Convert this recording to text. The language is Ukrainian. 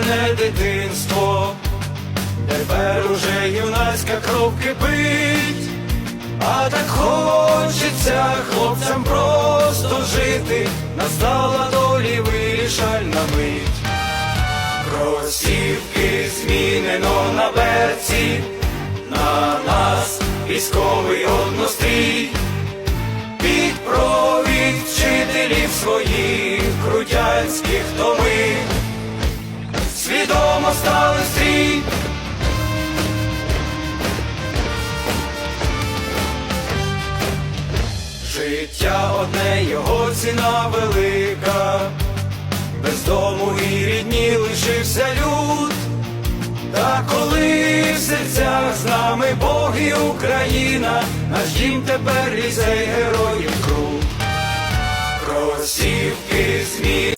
спокійне дитинство, тепер уже юнацька кров кипить, а так хочеться хлопцям просто жити, настала долі вирішальна мить. Кросівки змінено на берці, на нас військовий однострій, під провід вчителів своїх крутянських то ми свідомо стали стрій. Життя одне його ціна велика, без дому і рідні лишився люд. Та коли в серцях з нами Бог і Україна, наш дім тепер лісей героїв Верхівки змі.